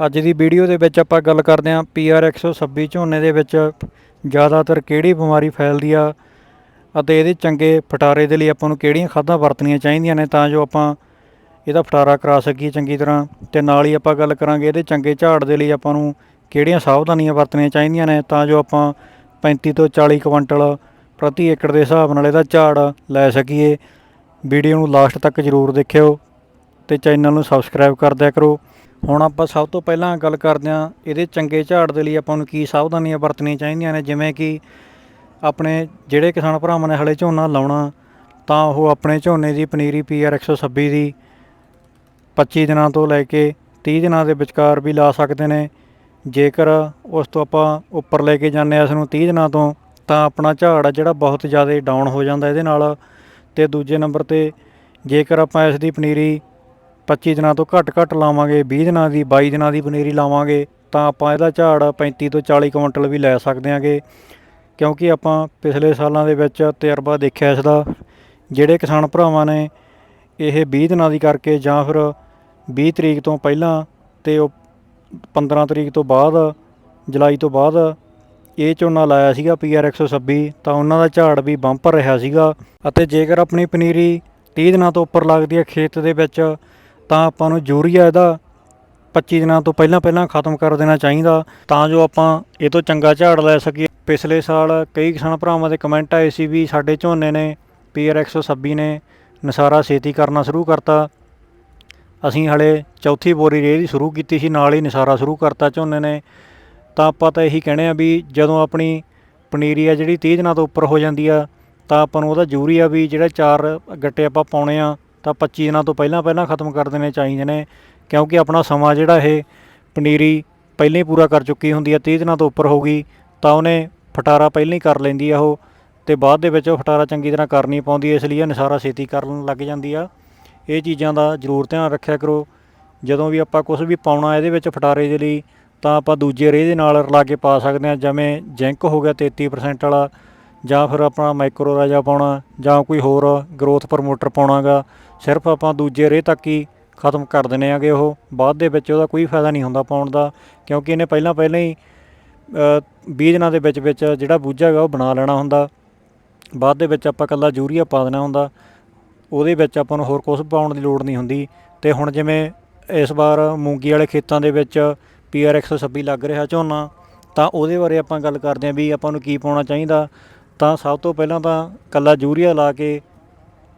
ਅੱਜ ਦੀ ਵੀਡੀਓ ਦੇ ਵਿੱਚ ਆਪਾਂ ਗੱਲ ਕਰਦੇ ਹਾਂ ਪੀਆਰ 126 ਝੋਨੇ ਦੇ ਵਿੱਚ ਜ਼ਿਆਦਾਤਰ ਕਿਹੜੀ ਬਿਮਾਰੀ ਫੈਲਦੀ ਆ ਅਤੇ ਇਹਦੇ ਚੰਗੇ ਫਟਾਰੇ ਦੇ ਲਈ ਆਪਾਂ ਨੂੰ ਕਿਹੜੀਆਂ ਖਾਦਾਂ ਵਰਤਣੀਆਂ ਚਾਹੀਦੀਆਂ ਨੇ ਤਾਂ ਜੋ ਆਪਾਂ ਇਹਦਾ ਫਟਾਰਾ ਕਰਾ ਸਕੀਏ ਚੰਗੀ ਤਰ੍ਹਾਂ ਤੇ ਨਾਲ ਹੀ ਆਪਾਂ ਗੱਲ ਕਰਾਂਗੇ ਇਹਦੇ ਚੰਗੇ ਝਾੜ ਦੇ ਲਈ ਆਪਾਂ ਨੂੰ ਕਿਹੜੀਆਂ ਸਾਵਧਾਨੀਆਂ ਵਰਤਣੀਆਂ ਚਾਹੀਦੀਆਂ ਨੇ ਤਾਂ ਜੋ ਆਪਾਂ 35 ਤੋਂ 40 ਕੁਇੰਟਲ ਪ੍ਰਤੀ ਏਕੜ ਦੇ ਹਿਸਾਬ ਨਾਲ ਇਹਦਾ ਝਾੜ ਲੈ ਸਕੀਏ। ਵੀਡੀਓ ਨੂੰ ਲਾਸਟ ਤੱਕ ਜ਼ਰੂਰ ਦੇਖਿਓ ਤੇ ਚੈਨਲ ਨੂੰ ਸਬਸਕ੍ਰਾਈਬ ਕਰ ਦਿਆ ਕਰੋ। ਹੁਣ ਆਪਾਂ ਸਭ ਤੋਂ ਪਹਿਲਾਂ ਗੱਲ ਕਰਦੇ ਹਾਂ ਇਹਦੇ ਚੰਗੇ ਝਾੜ ਦੇ ਲਈ ਆਪਾਂ ਨੂੰ ਕੀ ਸਾਵਧਾਨੀਆਂ ਵਰਤਣੀਆਂ ਚਾਹੀਦੀਆਂ ਨੇ, ਜਿਵੇਂ ਕਿ ਆਪਣੇ ਜਿਹੜੇ ਕਿਸਾਨ ਭਰਾਵਾਂ ਨੇ ਹਲੇ ਝੋਨਾ ਲਾਉਣਾ, ਤਾਂ ਉਹ ਆਪਣੇ ਝੋਨੇ ਦੀ ਪਨੀਰੀ ਪੀਆਰ 126 ਦੀ 25 ਦਿਨਾਂ ਤੋਂ ਲੈ ਕੇ 30 ਦਿਨਾਂ ਦੇ ਵਿਚਕਾਰ ਵੀ ਲਾ ਸਕਦੇ ਨੇ। ਜੇਕਰ ਉਸ ਤੋਂ ਆਪਾਂ ਉੱਪਰ ਲੈ ਕੇ ਜਾਂਦੇ ਆ ਇਸ ਨੂੰ 30 ਦਿਨਾਂ ਤੋਂ, ਤਾਂ ਆਪਣਾ ਝਾੜ ਆ ਜਿਹੜਾ ਬਹੁਤ ਜ਼ਿਆਦਾ ਡਾਊਨ ਹੋ ਜਾਂਦਾ ਇਹਦੇ ਨਾਲ। ਤੇ ਦੂਜੇ ਨੰਬਰ ਤੇ ਜੇਕਰ ਆਪਾਂ ਇਸ ਦੀ ਪਨੀਰੀ 25 ਦਿਨਾਂ ਤੋਂ ਘੱਟ ਘੱਟ ਲਾਵਾਂਗੇ 20 ਦਿਨਾਂ ਦੀ 22 ਦਿਨਾਂ ਦੀ ਪਨੀਰੀ ਲਾਵਾਂਗੇ, ਤਾਂ ਆਪਾਂ ਇਹਦਾ ਝਾੜ 35 ਤੋਂ 40 ਕੁਇੰਟਲ ਵੀ ਲੈ ਸਕਦੇ ਹਾਂਗੇ। ਕਿਉਂਕਿ ਆਪਾਂ ਪਿਛਲੇ ਸਾਲਾਂ ਦੇ ਵਿੱਚ ਤਜਰਬਾ ਦੇਖਿਆ ਇਸ ਦਾ, ਜਿਹੜੇ ਕਿਸਾਨ ਭਰਾਵਾਂ ਨੇ ਇਹ 20 ਦਿਨਾਂ ਦੀ ਕਰਕੇ ਜਾਂ ਫਿਰ 20 ਤਰੀਕ ਤੋਂ ਪਹਿਲਾਂ ਤੇ ਉਹ 15 ਤਰੀਕ ਤੋਂ ਬਾਅਦ, ਜੁਲਾਈ ਤੋਂ ਬਾਅਦ ਇਹ ਝੋਨਾ ਲਾਇਆ ਸੀਗਾ ਪੀਆਰ 126 ਤਾਂ ਉਹਨਾਂ ਦਾ ਝਾੜ ਵੀ ਬੰਪਰ ਰਿਹਾ ਸੀਗਾ। ਅਤੇ ਜੇਕਰ ਆਪਣੀ ਪਨੀਰੀ 30 ਦਿਨਾਂ ਤੋਂ ਉੱਪਰ ਲੱਗਦੀ ਹੈ ਖੇਤ ਦੇ ਵਿੱਚ ਤਾਂ ਆਪਾਂ ਨੂੰ ਯੂਰੀਆ ਇਹਦਾ 25 ਦਿਨਾਂ ਤੋਂ ਪਹਿਲਾਂ ਪਹਿਲਾਂ ਖਤਮ ਕਰ ਦੇਣਾ ਚਾਹੀਦਾ। ਤਾਂ ਜੋ ਆਪਾਂ ਇਹ ਤੋਂ ਚੰਗਾ ਝਾੜ ਲੈ ਸਕੀਏ। ਪਿਛਲੇ ਸਾਲ ਕਈ ਕਿਸਾਨ ਭਰਾਵਾਂ ਦੇ ਕਮੈਂਟ ਆਏ ਸੀ ਵੀ ਸਾਡੇ ਝੋਨੇ ਨੇ ਪੀਆਰ 126 ਨੇ ਨਸਾਰਾ ਛੇਤੀ ਕਰਨਾ ਸ਼ੁਰੂ ਕਰਤਾ। ਅਸੀਂ ਹਲੇ ਚੌਥੀ ਬੋਰੀ ਰੇਹ ਦੀ ਸ਼ੁਰੂ ਕੀਤੀ ਸੀ, ਨਾਲ ਹੀ ਨਸਾਰਾ ਸ਼ੁਰੂ ਕਰਤਾ ਝੋਨੇ ਨੇ। ਤਾਂ ਆਪਾਂ ਤਾਂ ਇਹੀ ਕਹਿੰਦੇ ਆ ਵੀ ਜਦੋਂ ਆਪਣੀ ਪਨੀਰੀ ਆ ਜਿਹੜੀ 30 ਦਿਨਾਂ ਤੋਂ ਉੱਪਰ ਹੋ ਜਾਂਦੀ ਆ, ਤਾਂ ਆਪਾਂ ਨੂੰ ਉਹਦਾ ਯੂਰੀਆ ਵੀ ਜਿਹੜਾ ਚਾਰ ਗੱਟੇ ਆਪਾਂ ਪਾਉਣੇ ਆ ਤਾਂ 25 ਦਿਨਾਂ ਤੋਂ ਪਹਿਲਾਂ ਪਹਿਲਾਂ ਖਤਮ ਕਰ ਦੇਣੇ ਚਾਹੀਦੇ ਨੇ, ਕਿਉਂਕਿ ਆਪਣਾ ਸਮਾਂ ਜਿਹੜਾ ਇਹ ਪਨੀਰੀ ਪਹਿਲਾਂ ਹੀ ਪੂਰਾ ਕਰ ਚੁੱਕੀ ਹੁੰਦੀ ਆ 30 ਦਿਨਾਂ ਤੋਂ ਉੱਪਰ ਹੋ ਗਈ, ਤਾਂ ਉਹਨੇ ਫਟਾਰਾ ਪਹਿਲਾਂ ਹੀ ਕਰ ਲੈਂਦੀ ਆ ਉਹ, ਤੇ ਬਾਅਦ ਦੇ ਵਿੱਚ ਉਹ ਫਟਾਰਾ ਚੰਗੀ ਤਰ੍ਹਾਂ ਕਰ ਨਹੀਂ ਪਾਉਂਦੀ, ਇਸ ਲਈ ਇਹ ਨਸਾਰਾ ਛੇਤੀ ਕਰਨ ਲੱਗ ਜਾਂਦੀ ਆ। ਇਹ ਚੀਜ਼ਾਂ ਦਾ ਜ਼ਰੂਰ ਧਿਆਨ ਰੱਖਿਆ ਕਰੋ, ਜਦੋਂ ਵੀ ਆਪਾਂ ਕੁਝ ਵੀ ਪਾਉਣਾ ਇਹਦੇ ਵਿੱਚ ਫਟਾਰੇ ਦੇ ਲਈ, ਤਾਂ ਆਪਾਂ ਦੂਜੇ ਰੇਹ ਦੇ ਨਾਲ ਰਲਾ ਕੇ ਪਾ ਸਕਦੇ ਹਾਂ ਜਿਵੇਂ ਜਿੰਕ ਹੋ ਗਿਆ 33% ਵਾਲਾ, ਜਾਂ ਫਿਰ ਆਪਣਾ ਮਾਈਕਰੋ ਰਾਜਾ ਪਾਉਣਾ, ਜਾਂ ਕੋਈ ਹੋਰ ਗਰੋਥ ਪ੍ਰਮੋਟਰ ਪਾਉਣਾਗਾ ਸਿਰਫ ਆਪਾਂ ਦੂਜੇ ਰੇਹ ਤੱਕ ਹੀ ਖਤਮ ਕਰ ਦਿੰਨੇ ਆਗੇ ਉਹ। ਬਾਅਦ ਦੇ ਵਿੱਚ ਉਹਦਾ ਕੋਈ ਫਾਇਦਾ ਨਹੀਂ ਹੁੰਦਾ ਪਾਉਣ ਦਾ, ਕਿਉਂਕਿ ਇਹਨੇ ਪਹਿਲਾਂ ਪਹਿਲਾਂ ਹੀ 20 ਦਿਨਾਂ ਦੇ ਵਿੱਚ ਵਿੱਚ ਜਿਹੜਾ ਬੂਝਾ ਹੈਗਾ ਉਹ ਬਣਾ ਲੈਣਾ ਹੁੰਦਾ। ਬਾਅਦ ਦੇ ਵਿੱਚ ਆਪਾਂ ਕੱਲਾ ਯੂਰੀਆ ਪਾ ਦੇਣਾ ਹੁੰਦਾ। ਉਹਦੇ ਵਿੱਚ ਆਪਾਂ ਨੂੰ ਹੋਰ ਕੁਝ ਪਾਉਣ ਦੀ ਲੋੜ ਨਹੀਂ ਹੁੰਦੀ। ਤੇ ਹੁਣ ਜਿਵੇਂ ਇਸ ਵਾਰ ਮੂੰਗੀ ਵਾਲੇ ਖੇਤਾਂ ਦੇ ਵਿੱਚ ਪੀਆਰ 126 ਲੱਗ ਰਿਹਾ ਝੋਨਾ, ਤਾਂ ਉਹਦੇ ਬਾਰੇ ਆਪਾਂ ਗੱਲ ਕਰਦੇ ਆਂ ਵੀ ਆਪਾਂ ਨੂੰ ਕੀ ਪਾਉਣਾ ਚਾਹੀਦਾ। ਤਾਂ ਸਭ ਤੋਂ ਪਹਿਲਾਂ ਤਾਂ ਕੱਲਾ ਯੂਰੀਆ ਲਾ ਕੇ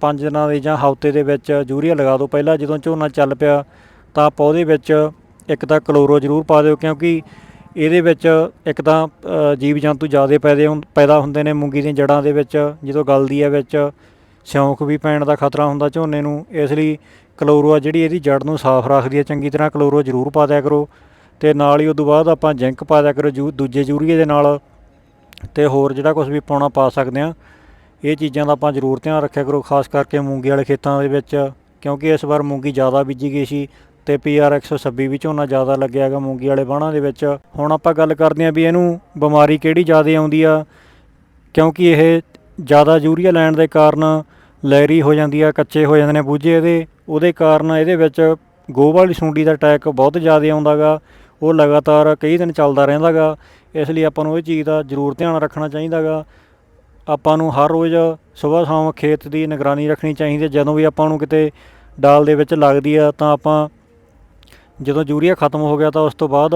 ਪੰਜ ਦਿਨਾਂ ਦੇ ਜਾਂ ਹਫ਼ਤੇ ਦੇ ਵਿੱਚ ਯੂਰੀਆ ਲਗਾ ਦਿਓ। ਪਹਿਲਾਂ ਜਦੋਂ ਝੋਨਾ ਚੱਲ ਪਿਆ ਤਾਂ ਪੌਦੇ ਵਿੱਚ ਇੱਕ ਤਾਂ ਕਲੋਰੋ ਜ਼ਰੂਰ ਪਾ ਦਿਓ ਕਿਉਂਕਿ ਇਹਦੇ ਵਿੱਚ ਇੱਕ ਤਾਂ ਜੀਵ ਜੰਤੂ ਜ਼ਿਆਦਾ ਪੈਦੇ ਹੁੰ- ਪੈਦਾ ਹੁੰਦੇ ਨੇ ਮੂੰਗੀ ਦੀਆਂ ਜੜਾਂ ਦੇ ਵਿੱਚ, ਜਦੋਂ ਗਲਦੀ ਹੈ ਵਿੱਚ ਸਿਉਂਕ ਵੀ ਪੈਣ ਦਾ ਖਤਰਾ ਹੁੰਦਾ ਝੋਨੇ ਨੂੰ। ਇਸ ਲਈ ਕਲੋਰੋ ਆ ਜਿਹੜੀ ਇਹਦੀ ਜੜ ਨੂੰ ਸਾਫ਼ ਰੱਖਦੀ ਹੈ ਚੰਗੀ ਤਰ੍ਹਾਂ ਕਲੋਰੋ ਜ਼ਰੂਰ ਪਾ ਦਿਆ ਕਰੋ ਤੇ ਨਾਲ ਹੀ ਉਦੋਂ ਬਾਅਦ ਆਪਾਂ ਜਿੰਕ ਪਾ ਦਿਆ ਕਰੋ ਜੂ ਦੂਜੇ ਯੂਰੀਏ ਦੇ ਨਾਲ ਤੇ ਹੋਰ ਜਿਹੜਾ ਕੁਝ ਵੀ ਪਾਉਣਾ ਪਾ ਸਕਦੇ ਆ ਇਹ ਚੀਜ਼ਾਂ ਦਾ ਆਪਾਂ ਜ਼ਰੂਰ ਧਿਆਨ ਰੱਖਿਆ ਕਰੋ, ਖਾਸ ਕਰਕੇ ਮੂੰਗੀ ਵਾਲੇ ਖੇਤਾਂ ਦੇ ਵਿੱਚ, ਕਿਉਂਕਿ ਇਸ ਵਾਰ ਮੂੰਗੀ ਜ਼ਿਆਦਾ ਬੀਜੀ ਗਈ ਸੀ ਤੇ ਪੀਆਰ 126 ਵੀ ਝੋਨਾ ਜ਼ਿਆਦਾ ਲੱਗਿਆ ਹੈਗਾ ਮੂੰਗੀ ਵਾਲੇ ਬਾਣਾਂ ਦੇ ਵਿੱਚ। ਹੁਣ ਆਪਾਂ ਗੱਲ ਕਰਦੇ ਆ ਵੀ ਇਹਨੂੰ ਬਿਮਾਰੀ ਕਿਹੜੀ ਜ਼ਿਆਦਾ ਆਉਂਦੀ ਆ, ਕਿਉਂਕਿ ਇਹ ਜ਼ਿਆਦਾ ਯੂਰੀਆ ਲੈਣ ਦੇ ਕਾਰਨ ਲੈਰੀ ਹੋ ਜਾਂਦੀ ਆ, ਕੱਚੇ ਹੋ ਜਾਂਦੇ ਨੇ ਬੂਝੇ ਇਹਦੇ, ਉਹਦੇ ਕਾਰਨ ਇਹਦੇ ਵਿੱਚ ਗੋਹ ਵਾਲੀ ਸੁੰਡੀ ਦਾ ਅਟੈਕ ਬਹੁਤ ਜ਼ਿਆਦਾ ਆਉਂਦਾਗਾ ਉਹ ਲਗਾਤਾਰ ਕਈ ਦਿਨ ਚੱਲਦਾ ਰਹਿੰਦਾਗਾ ਇਸ ਲਈ ਆਪਾਂ ਨੂੰ ਇਹ ਚੀਜ਼ ਦਾ ਜ਼ਰੂਰ ਧਿਆਨ ਰੱਖਣਾ ਚਾਹੀਦਾਗਾ ਆਪਾਂ ਨੂੰ ਹਰ ਰੋਜ਼ ਸਵੇਰ ਸ਼ਾਮ ਖੇਤ ਦੀ ਨਿਗਰਾਨੀ ਰੱਖਣੀ ਚਾਹੀਦੀ ਹੈ। ਜਦੋਂ ਵੀ ਆਪਾਂ ਨੂੰ ਕਿਤੇ ਡਾਲ ਦੇ ਵਿੱਚ ਲੱਗਦੀ ਆ ਤਾਂ ਆਪਾਂ ਜਦੋਂ ਯੂਰੀਆ ਖਤਮ ਹੋ ਗਿਆ ਤਾਂ ਉਸ ਤੋਂ ਬਾਅਦ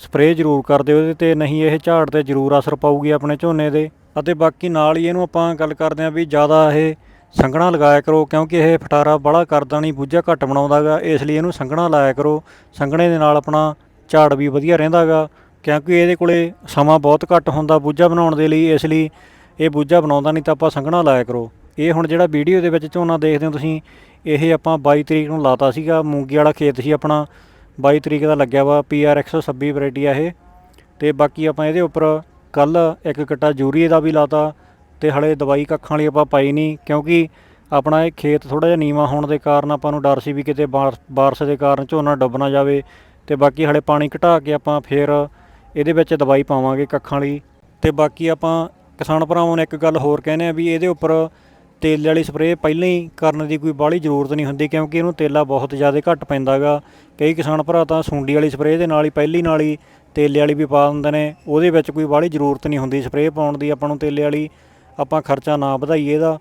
ਸਪਰੇਅ ਜ਼ਰੂਰ ਕਰ ਦਿਓ ਇਹਦੇ ਤੇ, ਨਹੀਂ ਇਹ ਝਾੜ ਤੇ ਜ਼ਰੂਰ ਅਸਰ ਪਾਊਗੀ ਆਪਣੇ ਝੋਨੇ ਦੇ। ਅਤੇ ਬਾਕੀ ਨਾਲ ਹੀ ਇਹਨੂੰ ਆਪਾਂ ਗੱਲ ਕਰਦੇ ਹਾਂ ਵੀ ਜ਼ਿਆਦਾ ਇਹ ਸੰਘਣਾ ਲਗਾਇਆ ਕਰੋ, ਕਿਉਂਕਿ ਇਹ ਫਟਾਰਾ ਬੜਾ ਕਰਦਾ ਨਹੀਂ, ਬੂਝਾ ਘੱਟ ਬਣਾਉਂਦਾਗਾ ਇਸ ਲਈ ਇਹਨੂੰ ਸੰਘਣਾ ਲਾਇਆ ਕਰੋ। ਸੰਘਣੇ ਦੇ ਨਾਲ ਆਪਣਾ ਝਾੜ ਵੀ ਵਧੀਆ ਰਹਿੰਦਾਗਾ ਕਿਉਂਕਿ ਇਹਦੇ ਕੋਲੇ ਸਮਾਂ ਬਹੁਤ ਘੱਟ ਹੁੰਦਾ ਬੂਝਾ ਬਣਾਉਣ ਦੇ ਲਈ, ਇਸ ਲਈ ਇਹ ਬੂਝਾ ਬਣਾਉਂਦਾ ਨਹੀਂ ਤਾਂ ਆਪਾਂ ਸੰਘਣਾ ਲਾਇਆ ਕਰੋ। ਇਹ ਹੁਣ ਜਿਹੜਾ ਵੀਡੀਓ ਦੇ ਵਿੱਚ ਝੋਨਾ ਦੇਖਦੇ ਹੋ ਤੁਸੀਂ, ਇਹ ਆਪਾਂ 22 ਤਰੀਕ ਨੂੰ ਲਾਤਾ ਸੀਗਾ, ਮੂੰਗੀ ਵਾਲਾ ਖੇਤ ਸੀ ਆਪਣਾ। 22 ਤਰੀਕ ਦਾ ਲੱਗਿਆ ਵਾ ਪੀਆਰ 126 ਵੈਰਾਈਟੀ ਆ ਇਹ। ਤੇ ਬਾਕੀ ਆਪਾਂ ਇਹਦੇ ਉੱਪਰ ਕੱਲ ਇੱਕ ਕਟਾ ਯੂਰੀਏ ਦਾ ਵੀ ਲਾਤਾ, ਤੇ ਹਲੇ ਦਵਾਈ ਕੱਖਾਂ ਵਾਲੀ ਆਪਾਂ ਪਾਈ ਨਹੀਂ, ਕਿਉਂਕਿ ਆਪਣਾ ਇਹ ਖੇਤ ਥੋੜਾ ਜਿਹਾ ਨੀਵਾ ਹੋਣ ਦੇ ਕਾਰਨ ਆਪਾਂ ਨੂੰ ਡਰ ਸੀ ਵੀ ਕਿਤੇ ਬਾਰ- ਬਾਰਿਸ਼ ਦੇ ਕਾਰਨ ਝੋਨਾ ਡੁੱਬ ਨਾ ਜਾਵੇ। ਤੇ ਬਾਕੀ ਹਲੇ ਪਾਣੀ ਘਟਾ ਕੇ ਆਪਾਂ ਫੇਰ ਇਹਦੇ ਵਿੱਚ ਦਵਾਈ ਪਾਵਾਂਗੇ ਕੱਖਾਂ ਵਾਲੀ। ਤੇ ਬਾਕੀ ਆਪਾਂ ਕਿਸਾਨ ਭਰਾਵਾਂ ਨੂੰ ਇੱਕ ਗੱਲ ਹੋਰ ਕਹਿੰਦੇ ਆ ਵੀ ਇਹਦੇ ਉੱਪਰ ਤੇਲ ਵਾਲੀ ਸਪਰੇਅ ਪਹਿਲਾਂ ਹੀ ਕਰਨ ਦੀ ਕੋਈ ਬਾਹਲੀ ਜ਼ਰੂਰਤ ਨਹੀਂ ਹੁੰਦੀ ਕਿਉਂਕਿ ਇਹਨੂੰ ਤੇਲਾ ਬਹੁਤ ਜ਼ਿਆਦਾ ਘੱਟ ਪੈਂਦਾ ਗਾ। ਕਈ ਕਿਸਾਨ ਭਰਾ ਤਾਂ ਸੁੰਡੀ ਵਾਲੀ ਸਪਰੇਅ ਦੇ ਨਾਲ ਹੀ ਪਹਿਲੀ ਨਾਲ ਹੀ ਤੇਲੇ ਵਾਲੀ ਵੀ ਪਾ ਦਿੰਦੇ ਨੇ। ਉਹਦੇ ਵਿੱਚ ਕੋਈ ਬਾਹਲੀ ਜ਼ਰੂਰਤ ਨਹੀਂ ਹੁੰਦੀ ਸਪਰੇਅ ਪਾਉਣ ਦੀ, ਆਪਾਂ ਨੂੰ ਤੇਲੇ ਵਾਲੀ ਆਪਾਂ ਖਰਚਾ ਨਾ ਵਧਾਈਏ ਇਹਦਾ।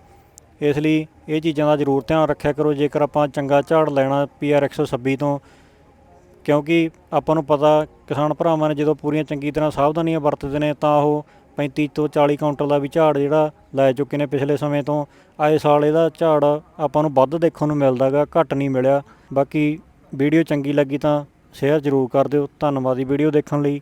ਇਸ ਲਈ ਇਹ ਚੀਜ਼ਾਂ ਦਾ ਜ਼ਰੂਰ ਧਿਆਨ ਰੱਖਿਆ ਕਰੋ। ਜੇਕਰ ਆਪਾਂ ਚੰਗਾ ਝਾੜ ਲੈਣਾ ਪੀਆਰ 126 ਤੋਂ, ਕਿਉਂਕਿ ਆਪਾਂ ਨੂੰ ਪਤਾ ਕਿਸਾਨ ਭਰਾਵਾਂ ਨੇ ਜਦੋਂ ਪੂਰੀਆਂ ਚੰਗੀ ਤਰ੍ਹਾਂ ਸਾਵਧਾਨੀਆਂ ਵਰਤਦੇ ਨੇ ਤਾਂ ਉਹ 35 ਤੋਂ 40 ਕੁਇੰਟਲ ਦਾ ਵੀ ਝਾੜ ਜਿਹੜਾ ਲੈ ਚੁੱਕੇ ਨੇ ਪਿਛਲੇ ਸਮੇਂ ਤੋਂ। ਆਏ ਸਾਲ ਇਹਦਾ ਝਾੜ ਆਪਾਂ ਨੂੰ ਵੱਧ ਦੇਖਣ ਨੂੰ ਮਿਲਦਾ ਗਾ, ਘੱਟ ਨਹੀਂ ਮਿਲਿਆ। ਬਾਕੀ ਵੀਡੀਓ ਚੰਗੀ ਲੱਗੀ ਤਾਂ ਸ਼ੇਅਰ ਜ਼ਰੂਰ ਕਰ ਦਿਓ। ਧੰਨਵਾਦ ਜੀ ਵੀਡੀਓ ਦੇਖਣ ਲਈ।